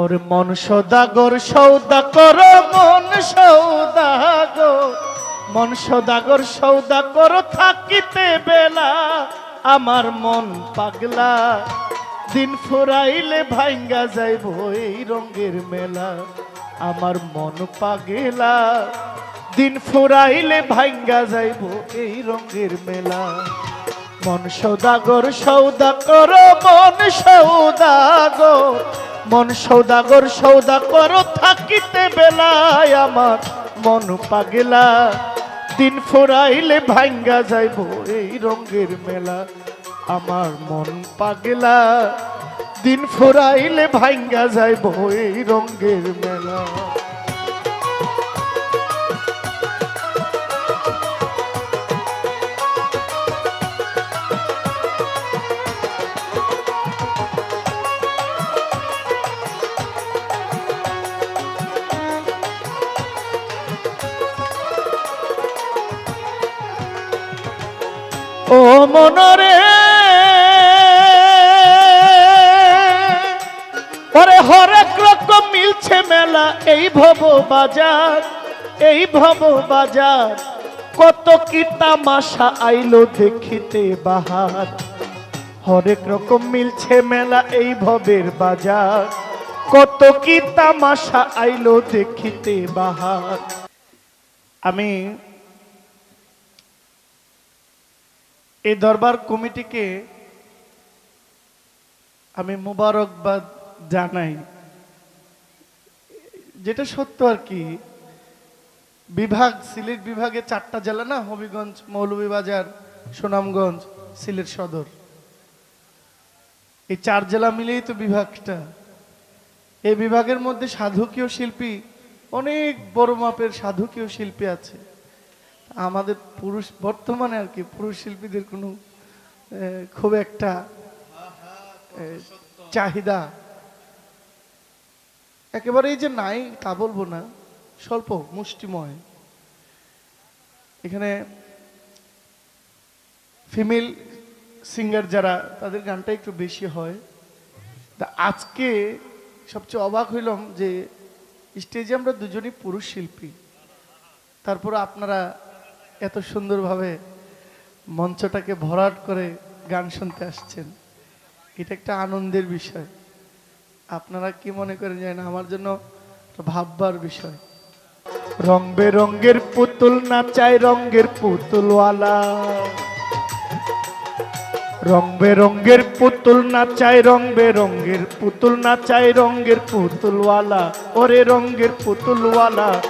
ওর মন সদাগর সৌদা কর, মন সৌদাগর মন সদাগর সৌদা কর, থাকিতে বেলা, আমার মন পাগলা। দিন ফুরাইলে ভাঙ্গা যাইব এই রঙের মেলা, আমার মন পাগলা। দিন ফুরাইলে ভাঙ্গা যাইব এই রঙের মেলা। মন সৌদাগর সৌদা কর, মন সৌদাগর মন সৌদাগর সৌদা করো, থাকিতে বেলায় আমার মন পাগলা। দিন ফুরাইলে ভাঙ্গা যাইব এই রঙের মেলা, আমার মন পাগেলা। দিন ফুরাইলে ভাঙ্গা যাইব এই রঙের মেলা। মনরে। ওরে হরেক রকম মিলছে মেলা, এই ভব বাজার, এই ভব বাজার। কত কি তামাশা আইলো দেখিতে বাহার। হরেক রকম মিলছে মেলা, এই ভবের বাজার। কত কি তামাশা আইলো দেখিতে বাহার। আমি এই দরবার কমিটিকে আমি মুবারকবাদ জানাই। যেটা সত্য আর কি, বিভাগ, সিলেট বিভাগে চারটা জেলা না, হবিগঞ্জ, মৌলভীবাজার, সুনামগঞ্জ, সিলেট সদর। এই চার জেলা মিলেই তো বিভাগটা। এই বিভাগের মধ্যে সাধকীয় শিল্পী, অনেক বড় মাপের সাধকীয় শিল্পী আছে। আমাদের পুরুষ, বর্তমানে আর কি পুরুষ শিল্পীদের কোনো খুব একটা চাহিদা একেবারেই যে নাই তা বলব না, স্বল্প, মুষ্টিময়। এখানে ফিমেল সিঙ্গার যারা, তাদের গানটা একটু বেশি হয়। তা আজকে সবচেয়ে অবাক হইলাম যে স্টেজে আমরা দুজনই পুরুষ শিল্পী। তারপর আপনারা এত সুন্দরভাবে মঞ্চটাকে ভরাট করে গান শুনতে আসছেন। এটা একটা আনন্দের বিষয়। আপনারা কি মনে করেন যায় না আমার জন্য ভাববার বিষয়। রং বেরঙ্গের পুতুল নাচায় রঙ্গের পুতুলওয়ালা। রং বেরঙ্গের পুতুল নাচায় রং বেরঙ্গের পুতুল নাচায় রঙ্গের পুতুলওয়ালা। ওরে রঙ্গের পুতুলওয়ালা।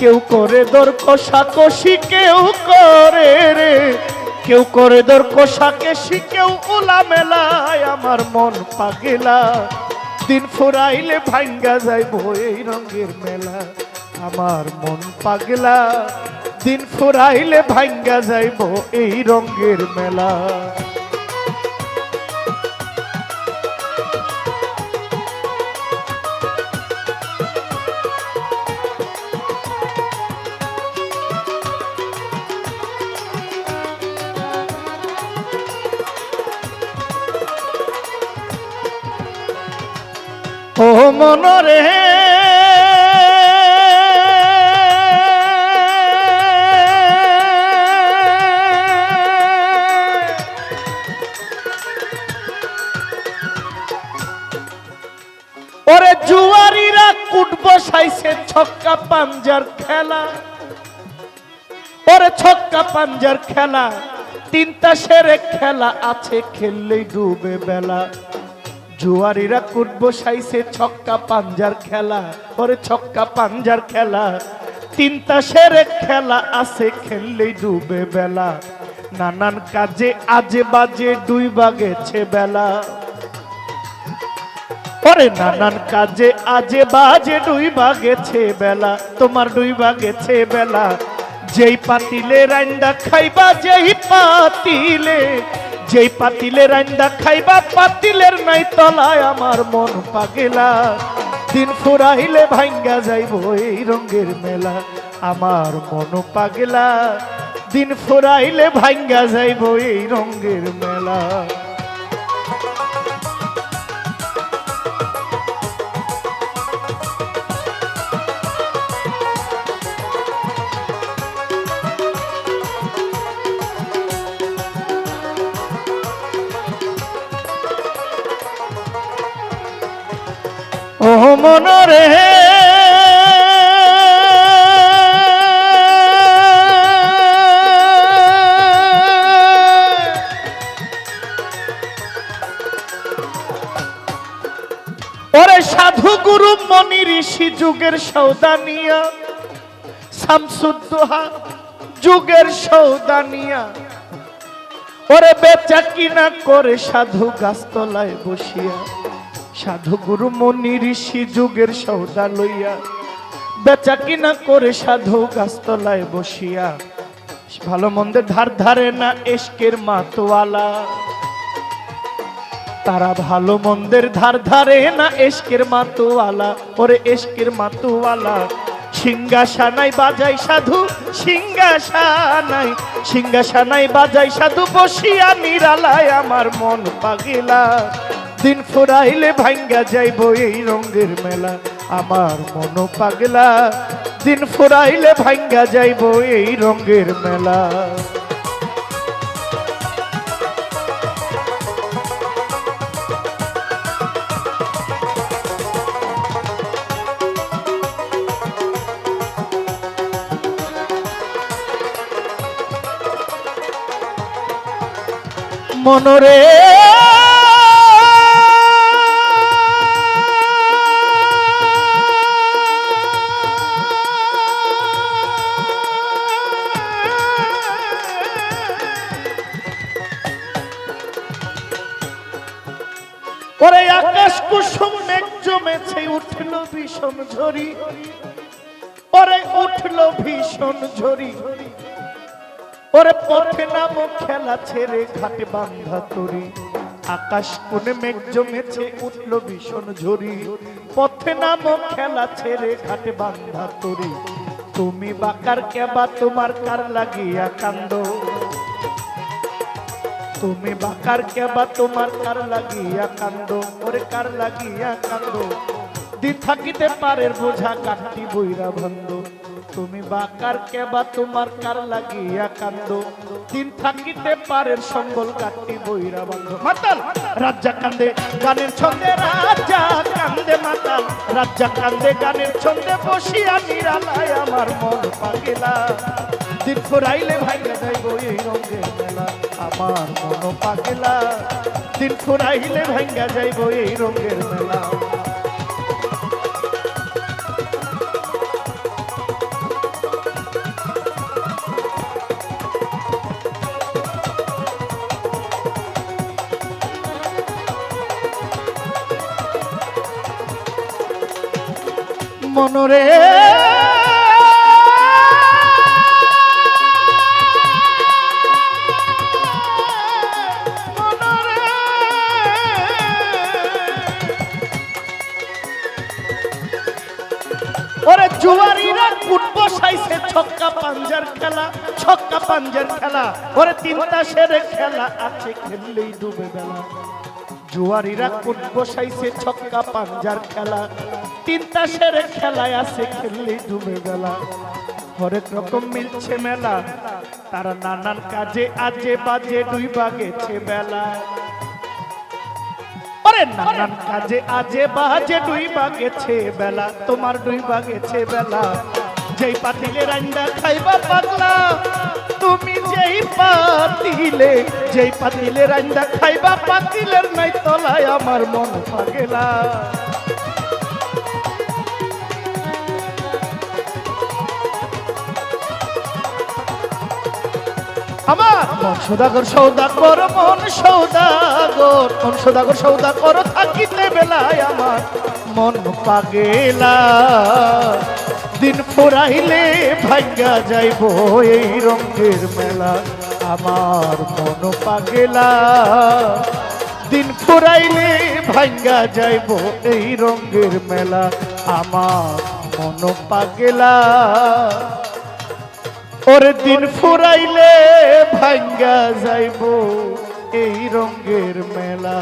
কেউ করে দর কষাকষি কেউ করে রে। কেউ করে দর কষাকেশি কেউ উলা মেলায় আমার মন পাগেলা। দিন ফুরাইলে ভাঙ্গা যাইব এই রঙের মেলা, আমার মন পাগলা। দিন ফুরাইলে ভাঙ্গা যাইব এই রঙের মেলা। ও মনরে। ওরে জুয়ারিরা কুট বসাইছে ছক্কা পাঞ্জার খেলা। ওরে ছক্কা পাঞ্জার খেলা, তিনটা সেরে খেলা আছে, খেললেই ডুবে বেলা। জুয়ারিরা কুট বসাইছে ছক্কা পাঞ্জার খেলা। পরে ছক্কা পাঞ্জার খেলা। তিনটা সেরে খেলা আছে, খেললেই ডুবে বেলা। নানান কাজে আজে বাজে, দুই বাগেছে বেলা। পরে নানান কাজে আজে বাজে, দুই বাগেছে বেলা। তোমার দুই বাগেছে বেলা। যেই পাতিলে রান্দা খাইবা, যেই পাতিলে যেই পাতিলের আইন্দা খাইবা, পাতিলের নাই তলায় আমার মন পাগেলা। দিন ফুরাইলে ভাঙ্গা যাইব এই রঙের মেলা, আমার মন পাগেলা। দিন ফুরাইলে ভাঙ্গা যাইব এই রঙের মেলা। মনরে ওরে সাধু গুরু মনি ঋষি যুগের সৌদানিয়া, শামসুদ্দোহা যুগের সৌদানিয়া। ওরে বেচা কিনা করে সাধু গাছতলায় বসিয়া সাধু গুরু মনি ঋষি যুগের সৌদা লইয়া, বেচা কিনা করে সাধু গাছতলায় বসিয়া, ভালো মন্দের ধার ধারে না এসকের মাতোয়ালা। তারা ভালো মন্দের ধার ধারে না এসকের মাতোয়ালা, ওরে এসকের মাতোয়ালা। সিংহাসানাই বাজাই সাধু সিংহাসানাই সিংহাসানাই বাজাই সাধু, বসিয়া নিরালায় আমার মন পাগিলা। দিন ফুরাইলে ভাঙ্গা যাইব এই রঙের মেলা। আমার মন পাগলা, দিন ফুরাইলে ভাঙ্গা যাইব এই রঙের মেলা। মনরে ওরে আকাশ কুসুম মেঘ জমেছে, উঠল ভীষণ ঝরি ওরে উঠল ভীষণ ঝরি ওরে পথে নামো খেলা ছেড়ে, ঘাটে বান্ধা তরি আকাশ কোণে মেঘ জমেছে, উঠল ভীষণ ঝরি পথে নামো খেলা ছেড়ে, ঘাটে বান্ধা তরি তুমি বাকার কেবা, তোমার কার লাগিয়া কান্দ? তুমি বাকার কেবা, তোমার কার লাগিয়া কান্দ ওরে কার লাগিয়া কান্দ দিন থাকিতে পারের বোঝা কাঠটি বইরা ভন্দ তুমি বাকার কেবা, তোমার কার লাগিয়া কান্দ দিন থাকিতে পারের সম্বল কাঠটি বইরা বন্ধ মাতাল, রাজ্জা কান্দে, গানের ছন্দে রাজা কান্দে মাতাল। রাজ্জা কান্দে, গানের ছন্দে বসিয়া নিরালায় আমার মন পাগিলা। দিন ফুরাইলে ভাইয়া যাইব এই রঙের মেলা। আমার মন পাগলা। দিন ফুরাইলে ভাইয়া যাইব এই রঙের মেলা। মনরে ওরে জুয়ারিরা কুট বসাইছে ছক্কা পাঞ্জার খেলা, ছক্কা পাঞ্জার খেলা। ওরে তিনটা সেরে খেলা আছে খেললেই ডুবে বেলা। জুয়ারিরা কুট বসাইছে ছক্কা পাঞ্জার খেলা, তিনটা সেরে খেলায় আছে খেললেই ডুবে বেলা। হরেক রকম মিলছে মেলা, তারা নানান কাজে আজে বাজে দুই বাগেছে বেলা। ওরে নানান কাজে আজে বাজে দুই বাগেছে বেলা তোমার দুই গেছে বেলা। যেই পাতিলে রান্না খাইবা পাগলা তুমি যেই পাতিলে যেই পাতিলে রান্না খাইবা পাতিলের নাই তলায় আমার মন পাগেলা আমার সৌদাগর সৌদাগর মন সৌদাগর। মন সৌদাগর সৌদাগর থাকিতে বেলায় আমার মন পাগেলা। দিন ফুরাইলে ভাগ্যা যাইব এই রঙের মেলা। আমার মন পাগেলা। দিন ফুরাইলে ভাঙ্গা যাইব এই রঙের মেলা। আমার মন পাগেলা। ওর দিন ফুরাইলে ভাঙ্গা যাইব এই রঙের মেলা।